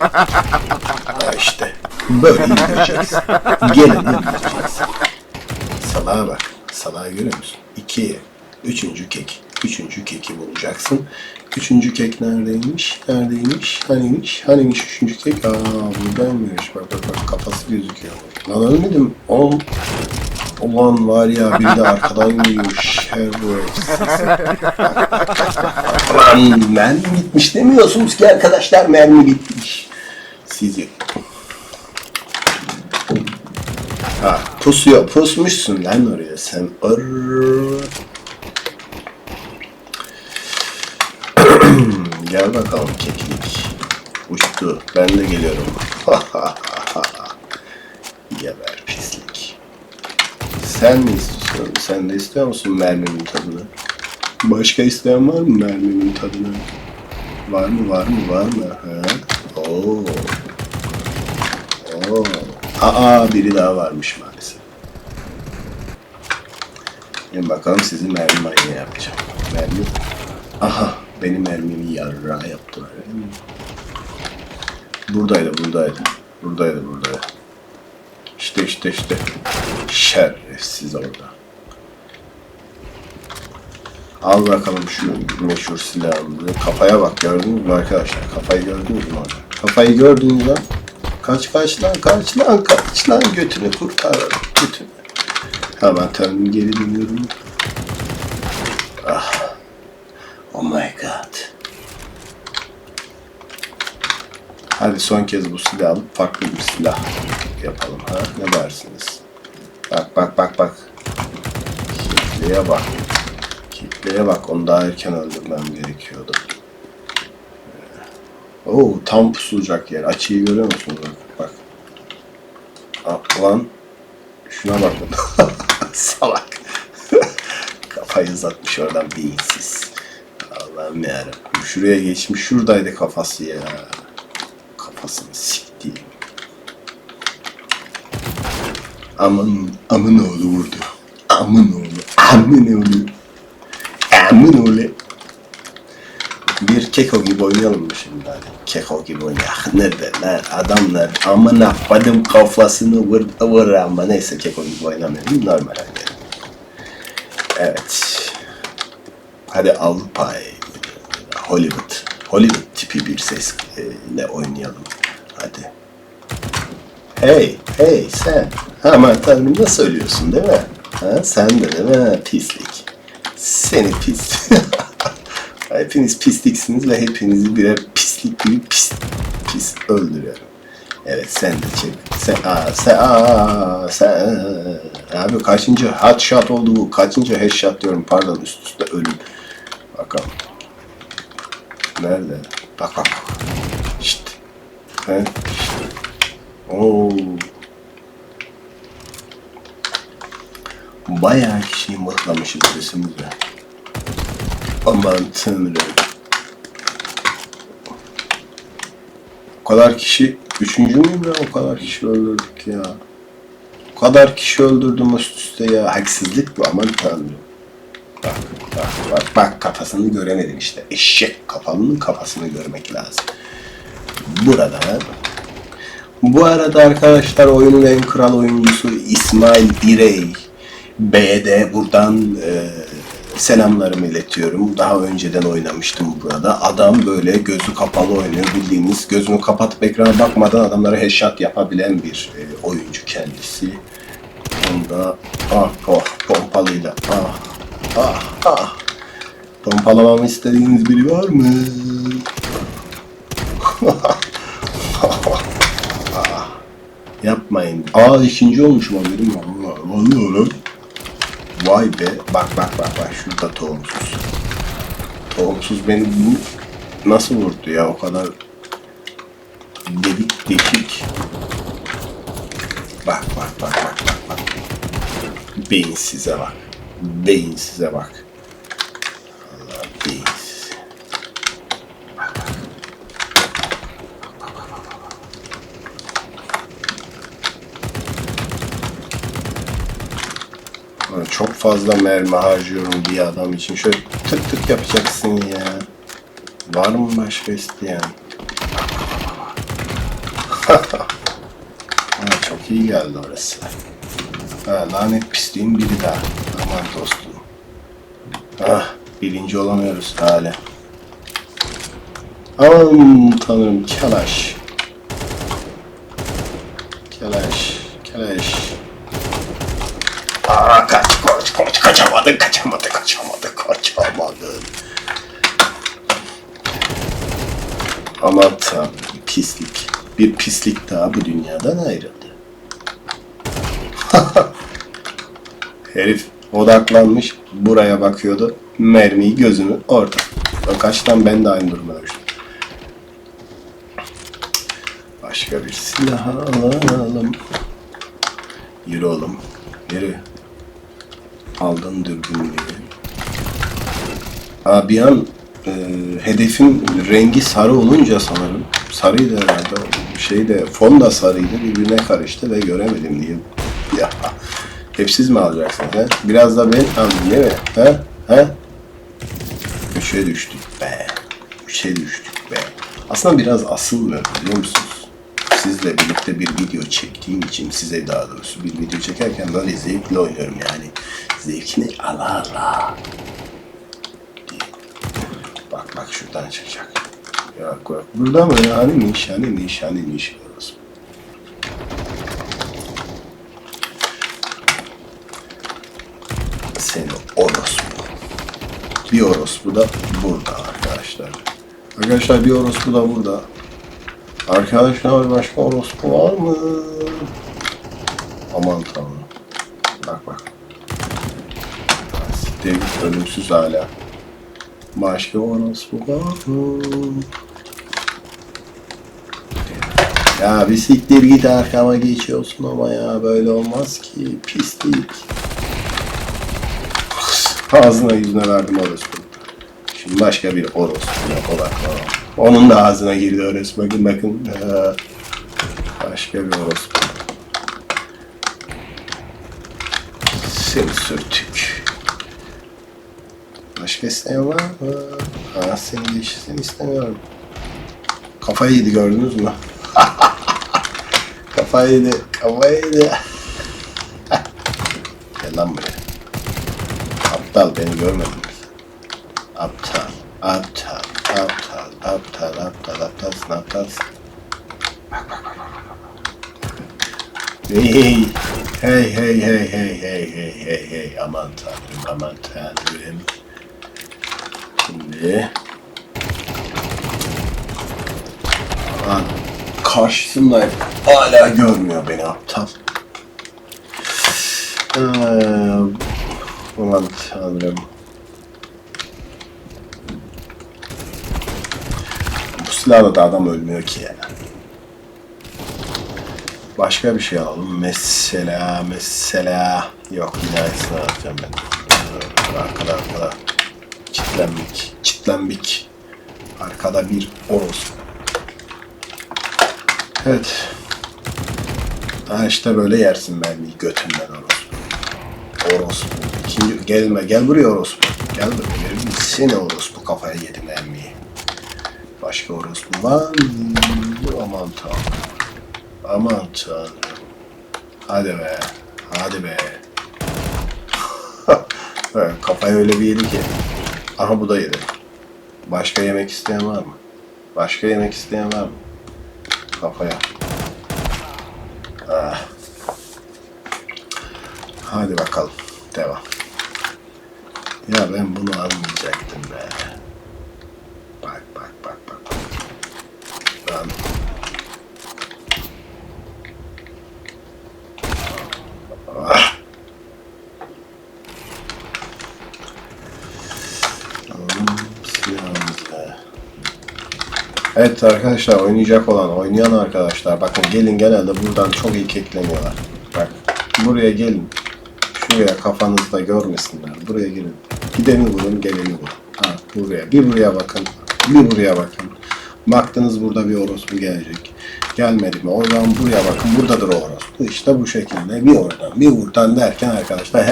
Ha işte. Böyle yürüyeceksin. Gelin yürüyeceksin. Salağa bak. Salağı görüyor musun? İki. Üçüncü kek. Üçüncü keki bulacaksın. Üçüncü kek neredeymiş? Neredeymiş? Haniymiş? Haniymiş üçüncü kek? Aa buradaymış. Bak bak bak kafası gözüküyor. Lan ölmedim. On. Ulan var ya bir de arkadan geliyor. Şerefsiz. Lan mermi bitmiş demiyorsunuz ki arkadaşlar mermi bitmiş. Sizi. Ha pusuyor. Pusmuşsun lan oraya sen. Gel bakalım keklik. Uçtu. Ben de geliyorum. Geber pislik. Sen mi istiyorsun? Sen de istiyor musun mermimin tadını? Başka isteyen var mı mermimin tadını? Var mı var mı var mı? Ha? Oo. Aa biri daha varmış maalesef. Şimdi bakalım sizi mermi manyağı yapacağım. Mermi. Aha benim mermimi yarra yaptılar. Buradaydı buradaydı. Buradaydı buradaydı. İşte işte işte. Şerefsiz orada. Al bakalım şu meşhur silahımızı. Kafaya bak gördünüz mü arkadaşlar? Kafayı gördünüz mü orada? Kafayı gördünüz lan. Kaç kaç lan kaç lan kaç lan götünü kurtar götünü. Hemen tabii geri dönüyorum. Ah. Oh my god. Hadi son kez bu silahı alıp farklı bir silah yapalım ha. Ne dersiniz? Bak bak bak bak. Kitleye bak. Kitleye bak. Onu daha erken öldürmem gerekiyordu. Oo tam pusulacak yer. Açıyı görüyor musunuz? Bak. Bak. Ah, Lan. Şuna bak. Salak. Kafayı uzatmış oradan beyinsiz. Allah'ım yarabbim. Şuraya geçmiş. Şuradaydı kafası ya. Kafasını siktiğim. Aman, amın oğlu vurdu. Amın oğlu, amın oğlu. Amın oğlu. Bir keko gibi oynayalım mı şimdi hadi? Keko gibi oynayalım. Nerede lan adamlar amına koydum kafasını vur, vur ama neyse keko gibi oynamayalım normal oynayalım. Evet. Hadi Avrupa, Hollywood, Hollywood tipi bir sesle oynayalım. Hadi. Hey, hey sen. Aman tanrım ne söylüyorsun değil mi? Ha, sen de değil mi? Pislik. Seni pis. Hepiniz pisliksiniz ve hepinizi birer pislik gibi pis pis öldürüyorum. Evet sen de çek. Sen, aa, sen, aa, sen, abi kaçıncı headshot oldu bu? Kaçıncı headshot diyorum pardon üst üste ölüm. Bakalım. Nerede? Bak bak. Şşt. He? Şşt. Oo. Bayağı kişiyi mutlamışız sesimizle. Aman tanrım. O kadar kişi, üçüncü müyüm ya? O kadar kişi öldürdük ya. O kadar kişi öldürdüm üst üste ya. Haksızlık bu aman tanrım. Bak, bak, bak, bak kafasını göremedin işte. Eşek kafalının kafasını görmek lazım. Burada bu arada arkadaşlar oyunun en kral oyuncusu İsmail Birey B'ye de buradan e, selamlarımı iletiyorum. Daha önceden oynamıştım burada. Adam böyle gözü kapalı oynuyor. Bildiğiniz gözünü kapatıp ekrana bakmadan adamlara headshot yapabilen bir e, oyuncu kendisi. Onda ah oh pompalıyla ah ah ah pompalamamı istediğiniz biri var mı? Yapmayın. Aa ikinci olmuşum haberim var. Vallahi lan. Vay be. Bak bak bak bak şurada tohumsuz. Tohumsuz beni nasıl vurdu ya o kadar delik deşik. Bak bak bak bak bak bak. Beyinsize bak. Beyinsize bak. çok fazla mermi harcıyorum bir adam için. Şöyle tık tık yapacaksın ya. Var mı başka isteyen? ha, çok iyi geldi orası. Ha, lanet pisliğin biri daha. Aman dostum. Ah, birinci olamıyoruz hala. Aman tanrım, kalaş. Kalaş. Kaçamadın, kaçamadın, kaçamadın, kaçamadın. Aman tanrım, pislik. Bir pislik daha bu dünyadan ayrıldı. Herif odaklanmış, buraya bakıyordu. Mermiyi gözünü orada. Kaçtan ben de aynı duruma düştüm. Başka bir silah alalım. Yürü oğlum, yürü. Aldın dürbünü. Aa, bir an e, hedefin rengi sarı olunca sanırım. Sarıydı herhalde. Şey de fon da sarıydı. Birbirine karıştı ve göremedim diye. Ya hep siz mi alacaksınız he? Biraz da ben alayım değil mi? He? He? Üçe düştük be. Üçe düştük be. Aslında biraz asılmıyor biliyor musunuz? Sizle birlikte bir video çektiğim için size daha doğrusu bir video çekerken böyle zevkle oynuyorum yani. Zevkini ala ala. Bak bak şuradan çıkacak. Ya bak burada mı ya? Hani niş, hani niş, hani niş orası. Seni orospu. Bir orospu da burada arkadaşlar. Arkadaşlar bir orospu da burada. Arkadaşlar başka orospu var mı? Aman tanrım. Bak bak. Siktir ölümsüz hala. Başka orospu var mı? Ya bir siktir git arkama geçiyorsun ama ya böyle olmaz ki pislik. Ağzına yüzüne verdim orospu. Şimdi başka bir orospuna odaklanalım. Onun da ağzına girdi orospu. Bakın bakın. Ee, başka bir orospu. Seni sürtük. Başka isteyen var mı? Ha seni geçsin istemiyorum. Kafayı yedi gördünüz mü? kafayı yedi, kafayı yedi. Gel lan buraya. Aptal beni görmedin mi? Aptal, aptal, aptal, aptal, aptal, aptalsın, aptalsın. Hey, hey, hey, hey, hey, hey, hey, hey, hey, aman tanrım, aman tanrım. Şimdi... Lan karşısında hala görmüyor beni aptal. Ee, aman tanrım. Bu silahla da adam ölmüyor ki ya. Başka bir şey alalım. Mesela, mesela. Yok yine aynısını alacağım ben. Arkada, arkada. Çitlenbik, çitlenbik. Arkada bir orospu. Evet. Ha işte böyle yersin mermiyi götünden orospu. Orospu. İkinci, gelme, gel buraya orospu. Gel buraya. Seni orospu kafaya yedi mermiyi. Başka var mı? Aman tanrım. Aman tanrım. Hadi be. Hadi be. evet, öyle bir yedi ki. Aha bu da yedi. Başka yemek isteyen var mı? Başka yemek isteyen var mı? Kafaya. Ah. Hadi bakalım. Devam. Ya ben bunu almayacaktım be. Bak bak bak bak. bak. Ben... Ah. Alalım silahımızı be. Evet arkadaşlar oynayacak olan oynayan arkadaşlar bakın gelin genelde buradan çok iyi kekleniyorlar. Bak buraya gelin. Şuraya kafanızda görmesinler. Buraya gelin. Gideni vurun geleni vurun. Ha buraya. Bir buraya bakın. Bir buraya bakın. Baktınız burada bir orospu gelecek. Gelmedi mi? O zaman buraya bakın. Buradadır o orospu. İşte bu şekilde bir oradan bir buradan derken arkadaşlar